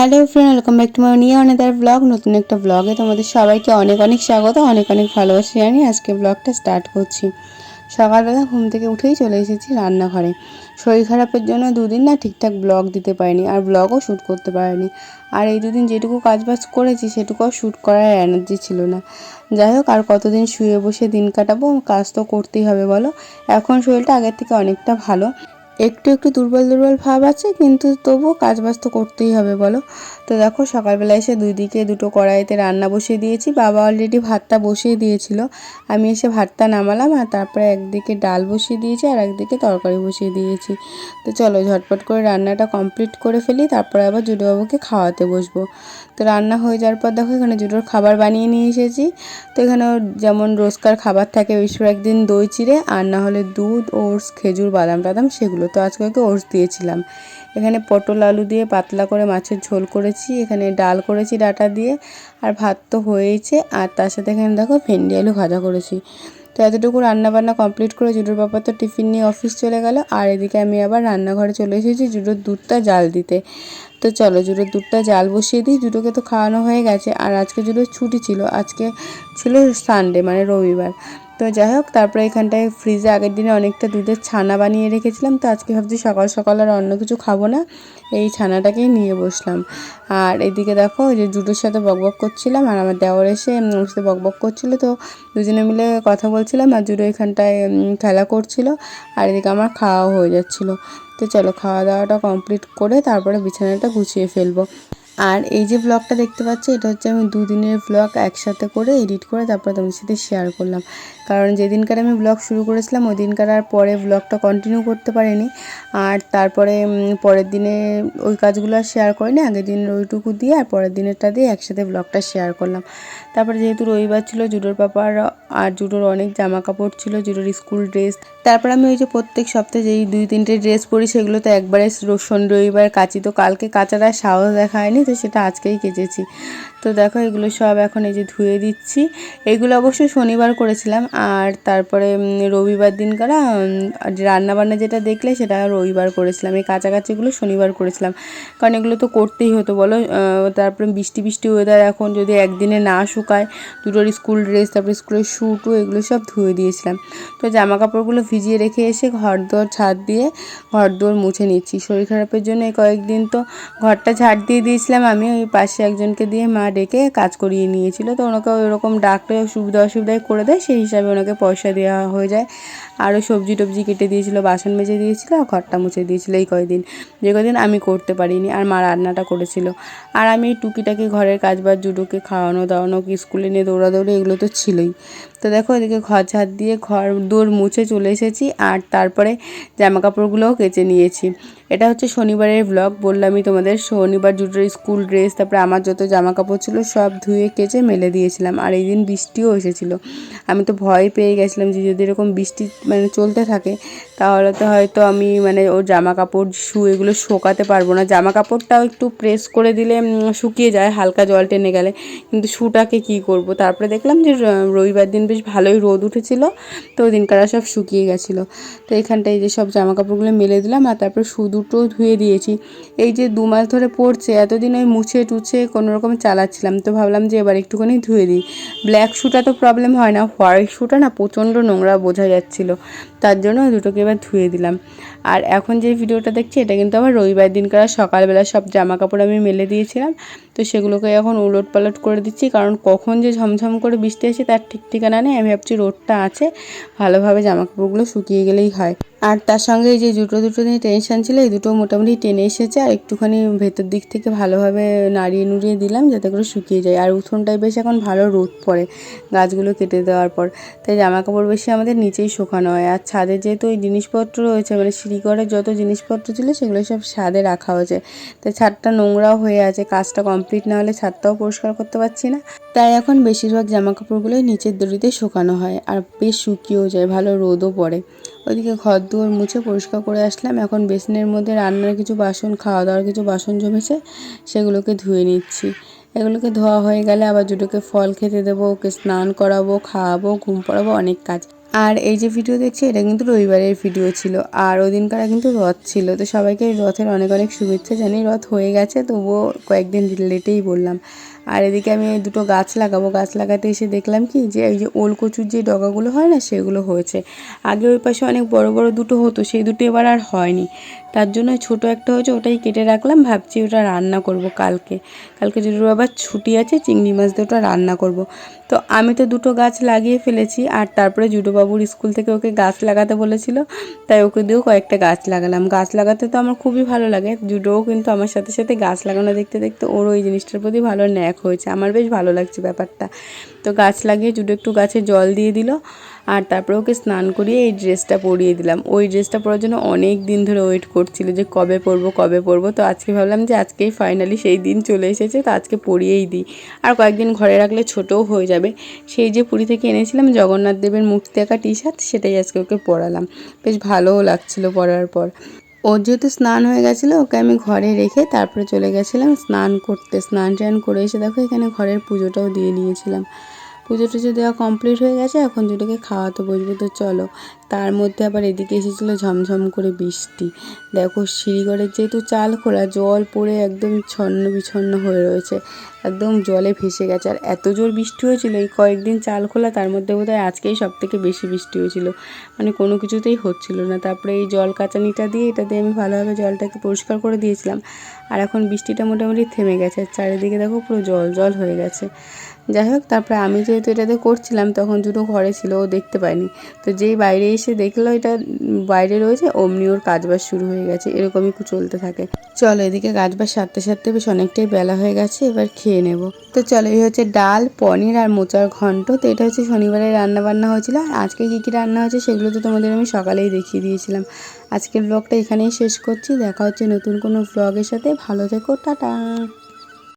Hello friend welcome back to my নিয়ে another blog নতুন একটা ব্লগে তোমাদের সবাইকে অনেক অনেক স্বাগত, অনেক অনেক ভালোবাসি জানি আজকে ব্লগটা স্টার্ট করছি। সকালবেলা ঘুম থেকে উঠেই চলে এসেছি রান্নাঘরে। শরীর খারাপের জন্য দুদিন না ঠিকঠাক ব্লগ দিতে পারিনি, আর ব্লগও শ্যুট করতে পারিনি। আর এই দুদিন যেটুকু কাজবাজ করেছি, সেটুকুও শ্যুট করার এনার্জি ছিল না। যাই হোক, আর কতদিন শুয়ে বসে দিন কাটাবো, কাজ তো করতেই হবে বলো। এখন শরীরটা আগের থেকে অনেকটা ভালো। একটু একটু দুর্বল দুর্বল ভাব আছে, কিন্তু তবুও কাজ বাজ তো করতেই হবে, বলো। তো দেখো, সকালবেলা এসে দুই দিকে দুটো কড়াইতে রান্না বসিয়ে দিয়েছি, বাবা অলরেডি ভাতটা বসিয়ে দিয়েছিল। আমি এসে ভাতটা নামালাম আর তারপরে একদিকে ডাল বসিয়ে দিয়েছি আর একদিকে তরকারি বসিয়ে দিয়েছি। তো চলো, ঝটপট করে রান্নাটা কমপ্লিট করে ফেলি, তারপরে আবার জুডোবাবুকে খাওয়াতে বসবো। তো রান্না হয়ে যাওয়ার পর দেখো, এখানে জুডোর খাবার বানিয়ে নিয়ে এসেছি। তো এখানে যেমন রোজকার খাবার থাকে, বেশিরভাগ দিন দই, চিড়ে, আর না হলে দুধ, ওটস, খেজুর, বাদাম, টাদাম, সেগুলো তো আজকে ওকে ওটস দিয়েছিলাম। এখানে পটল আলু দিয়ে পাতলা করে মাছের ঝোল করেছি, এখানে ডাল করেছি ডাটা দিয়ে, আর ভাত তো হয়েইছে। আর তার সাথে এখানে দেখো ভেন্ডি আলু ভাজা করেছি। তো এতটুকু রান্নাবান্না কমপ্লিট করে জুডোর বাবা তো টিফিন নিয়ে অফিস চলে গেল, আর এদিকে আমি আবার রান্নাঘরে চলে এসেছি জুডোর দুধটা জাল দিতে। তো চলো জুডোর দুধটা জাল বসিয়ে দিই, জুডোকে তো খাওয়ানো হয়ে গেছে। আর আজকে জুডোর ছুটি ছিল, আজকে ছিল সানডে মানে রবিবার। তো যাই হোক, তারপরে এখানটায় ফ্রিজে আগের দিনে অনেকটা দুধের ছানা বানিয়ে রেখেছিলাম। তো আজকে ভাবছি সকাল সকাল আর অন্য কিছু খাব না। এই ছানাটাকেই নিয়ে বসলাম। আর এদিকে দেখো যে জুটোর সাথে বকবক করছিলাম আর আমার দেওয়ার এসে ওর সাথে বকবক করছিল। তো দুজনে মিলে কথা বলছিলাম আর জুটো এখানটায় খেলা করছিল আর এদিকে আমার খাওয়া হয়ে যাচ্ছিল। তো চলো খাওয়া দাওয়াটা কমপ্লিট করে তারপরে বিছানাটা গুছিয়ে ফেলব। আর এই যে ব্লগটা দেখতে পাচ্ছ, এটা হচ্ছে আমি দুদিনের ব্লগ একসাথে করে এডিট করে তারপরে তোমার সাথে শেয়ার করলাম। কারণ যেদিনকার আমি ব্লগ শুরু করেছিলাম ওই দিনকার আর পরে ব্লগটা কন্টিনিউ করতে পারিনি। আর তারপরে পরের দিনে ওই কাজগুলো আর শেয়ার করিনি, আগের দিনের ওইটুকু দিয়ে আর পরের দিনেরটা দিয়ে একসাথে ব্লগটা শেয়ার করলাম। তারপরে যেহেতু রবিবার ছিল জুডোর পাপার, আর জুডোর অনেক জামা কাপড় ছিল, জুডোর স্কুল ড্রেস তারপর আমি ওই যে প্রত্যেক সপ্তাহে যেই দুই তিনটে ড্রেস পরি, সেগুলো তো একবারে শনি রবিবার, কাচি তো কালকে, কাচার আর সাহস দেখা হয়নি তো সেটা আজকেই কেচেছি। তো দেখো, এগুলো সব এখন এই যে ধুয়ে দিচ্ছি। এগুলো অবশ্যই শনিবার করেছিলাম, আর তারপরে রবিবার দিন করা রান্নাবান্না যেটা দেখলে সেটা রবিবার করেছিলাম, এই কাছাকাছিগুলো শনিবার করেছিলাম। কারণ এগুলো তো করতেই হতো, বলো? তারপরে বৃষ্টি বৃষ্টি ওয়েদার এখন যদি একদিনে না শুকায়, দুটোর স্কুল ড্রেস তারপরে স্কুলের শ্যুটও এগুলো সব ধুয়ে দিয়েছিলাম। তো জামা কাপড়গুলো ভিজিয়ে রেখে এসে ঘর দোর ছাদ দিয়ে ঘর দোর মুছে নিচ্ছি। শরীর খারাপের জন্য কয়েকদিন তো ঘরটা ঝাড় দিয়ে দিয়েছিলাম। আমি ওই পাশে একজনকে দিয়ে মা ডেকে কাজ করিয়ে নিয়েছিল। তো ওনাকে ওরকম ডাকলে সুবিধা অসুবিধায় করে দেয়, সেই হিসাবে ওনাকে পয়সা দেওয়া হয়ে যায়। আরও সবজি টবজি কেটে দিয়েছিল, বাসন মেজে দিয়েছিল, আর ঘরটা মুছে দিয়েছিল এই কয়দিন। যে কদিন আমি করতে পারিনি, আর মা রান্নাটা করেছিল। আর আমি টুকিটাকি ঘরের কাজ বা জুডোকে খাওয়ানো দাওয়ানো স্কুলে নিয়ে দৌড়াদৌড়ি, এগুলো তো ছিলই। তো দেখো এদিকে ঘর ঝাড় দিয়ে ঘর দৌড় মুছে চলে এসেছি, আর তারপরে জামা কাপড়গুলোও কেচে নিয়েছি। এটা হচ্ছে শনিবারের ব্লগ বললামই তোমাদের, শনিবার জুটোর স্কুল ড্রেস, তারপরে আমার যত জামা কাপড় ছিল সব ধুয়ে, কেচে মেলে দিয়েছিলাম। আর এই দিন বৃষ্টিও এসেছিল। আমি তো ভয় পেয়ে গেছিলাম যে যদি এরকম বৃষ্টি মানে চলতে থাকে, তাহলে তো হয়তো আমি মানে ওর জামা কাপড় শু এগুলো শোকাতে পারব না। জামা কাপড়টাও একটু প্রেস করে দিলে শুকিয়ে যায়, হালকা জল টেনে গেলে। কিন্তু শুটাকে কি করব? তারপরে দেখলাম যে রবিবার দিন বেশ ভালোই রোদ উঠেছিল, তো দিনকার সব শুকিয়ে গেছিল। তো এখানটায় যে সব জামা কাপড়গুলো মেলে দিলাম, আর তারপরে শু দুটো ধুয়ে দিয়েছি। এই যে দু মাস ধরে পড়ছে, এতদিন ওই মুছে টুছে কোনো রকম চালাচ্ছিলাম, তো ভাবলাম যে এবার একটুখানি ধুয়ে দিই। ব্ল্যাক শুটা তো প্রবলেম হয় না হোয়াইট শুটা না প্রচণ্ড নোংরা বোঝা যাচ্ছিল। তার জন্য দুটোকে এবার ধুয়ে দিলাম। আর এখন যে ভিডিওটা দেখছি, এটা কিন্তু আমার রবিবার দিনকার সকালবেলা সব জামা কাপড় আমি মেলে দিয়েছিলাম। তো সেগুলোকে এখন উলট পালট করে দিচ্ছি, কারণ কখন যে ঝমঝম করে বৃষ্টি আসে তার ঠিক ঠিকানা নেই। আমি ভাবছি রোদটা আছে, ভালোভাবে জামা কাপড়গুলো শুকিয়ে গেলেই হয়। আর তার সঙ্গে যে দুটো দুটো নিয়ে টেনশন ছিল, এই দুটো মোটামুটি টেনে এসেছে। আর একটুখানি ভেতর দিক থেকে ভালোভাবে নাড়িয়ে নুড়িয়ে দিলাম যাতে করে শুকিয়ে যায়। আর উঠোনটায় বেশ এখন ভালো রোদ পড়ে গাছগুলো কেটে দেওয়ার পর। তাই জামা কাপড় বেশি আমাদের নিচেই শুকানো হয়। আর ছাদে যেহেতু ওই জিনিসপত্র রয়েছে মানে সিঁড়িঘরের যত জিনিসপত্র ছিল সেগুলো সব ছাদে রাখা হয়েছে। তাই ছাদটা নোংরাও হয়ে আছে, কাজটা কমপ্লিট না হলে ছাদটাও পরিষ্কার করতে পারছি না। তাই এখন বেশিরভাগ জামা কাপড়গুলোই নিচের দড়িতে শুকানো হয় আর বেশ শুকিয়েও যায়, ভালো রোদও পড়ে। ওইদিকে ঘর দুয়ার মুছে পরিষ্কার করে আসলাম, এখন বেসিনের মধ্যে রান্নার কিছু বাসন খাওয়া দাওয়ার কিছু বাসন জমেছে, সেগুলোকে ধুয়ে নিচ্ছি। এগুলোকে ধোয়া হয়ে গেলে আবার জুটোকে ফল খেতে দেবো, ওকে স্নান করাবো, খাওয়াবো, ঘুম পড়াবো, অনেক কাজ। আর এই যে ভিডিও দেখছি, এটা কিন্তু রবিবারের ভিডিও ছিল। আর ওই দিনকার কিন্তু রথ ছিল। তো সবাইকে রথের অনেক অনেক শুভেচ্ছা জানি রথ হয়ে গেছে। তবুও কয়েকদিন লেটেই বললাম। আর এদিকে আমি এই দুটো গাছ লাগাবো। গাছ লাগাতে এসে দেখলাম কি যে এই যে ওল কচুর যে ডগাগুলো হয় না, সেগুলো হয়েছে। আগে ওই পাশে অনেক বড় বড় দুটো হতো, সেই দুটো এবার আর হয়নি। তার জন্য ছোট একটা হয়েছে, ওটাই কেটে রাখলাম, ভাবছি ওটা রান্না করব কালকে। কালকে যদি আবার ছুটি আছে, চিংড়ি মাছ দিয়ে ওটা রান্না করব। তো আমি তো দুটো গাছ লাগিয়ে ফেলেছি, আর তারপরে জুডোবাবুর স্কুল থেকে ওকে গাছ লাগাতে বলেছিল, তাই ওকে দিয়েও কয়েকটা গাছ লাগালাম। গাছ লাগাতে তো আমার খুবই ভালো লাগে, জুডোও কিন্তু আমার সাথে সাথে গাছ লাগানো দেখতে দেখতে ওর ওই জিনিসটার প্রতি ভালো ন্যাক হয়েছে। আমার বেশ ভালো লাগছে ব্যাপারটা। তো গাছ লাগিয়ে জুডো একটু গাছে জল দিয়ে দিল আর তারপরে ওকে স্নান করিয়ে এই ড্রেসটা পরিয়ে দিলাম। ওই ড্রেসটা পরার জন্য অনেক দিন ধরে ওয়েট করছিল যে কবে পরবো কবে পরবো। তো আজকে ভাবলাম যে আজকেই ফাইনালি সেই দিন চলে এসেছে, তো আজকে পরিয়েই দিই। আর কয়েকদিন ঘরে রাখলে ছোটও হয়ে যাবে। সেই যে পুরী থেকে এনেছিলাম জগন্নাথ দেবের মূর্তি আঁকা টি শার্ট সেটাই আজকে ওকে পরালাম। বেশ ভালোও লাগছিল পরার পর। ওর যেহেতু স্নান হয়ে গেছিল, ওকে আমি ঘরে রেখে তারপরে চলে গেছিলাম স্নান করতে স্নান টান করে এসে দেখো এখানে ঘরের পুজোটাও দিয়ে নিয়েছিলাম। পুজো টুজো দেওয়া কমপ্লিট হয়ে গেছে, এখন দুটোকে খাওয়াতে বসবো। তো চলো, তার মধ্যে আবার এদিকে এসেছিল ঝমঝম করে বৃষ্টি। দেখো, সিঁড়িঘরের যেহেতু চাল খোলা, জল পড়ে একদম ছন্ন বিছন্ন হয়ে রয়েছে, একদম জলে ভেসে গেছে। আর এত জোর বৃষ্টি হয়েছিল, এই কয়েকদিন চাল খোলা, তার মধ্যে বোধহয় আজকেই সব থেকে বেশি বৃষ্টি হয়েছিল। মানে কোনো কিছুতেই হচ্ছিল না। তারপরে এই জল কাঁচানিটা দিয়ে, এটা দিয়ে আমি ভালোভাবে জলটাকে পরিষ্কার করে দিয়েছিলাম। আর এখন বৃষ্টিটা মোটামুটি থেমে গেছে। চারিদিকে দেখো পুরো জল জল হয়ে গেছে। যাই হোক, তারপরে আমি যেহেতু এটাতে করছিলাম, তখন দুটো ঘরে ছিল, ও দেখতে পায়নি। তো যেই বাইরে এসে দেখল এটা, বাইরে রয়েছে, অমনি ওর কাজবাজ শুরু হয়ে গেছে, এরকমই চলতে থাকে। চলো এদিকে কাজবাজ সারতে সারতে বেশ অনেকটাই বেলা হয়ে গেছে, এবার খেয়ে নেব। তো চলো, এই হচ্ছে ডাল, পনির আর মোচার ঘন্ট। তো এটা হচ্ছে শনিবারে রান্না বান্না হয়েছিল, আর আজকে কী কী রান্না হয়েছে সেগুলো তো তোমাদের আমি সকালেই দেখিয়ে দিয়েছিলাম। আজকের ব্লগটা এখানেই শেষ করছি, দেখা হচ্ছে নতুন কোনো ব্লগের সাথে, ভালো থেকো, টাটা।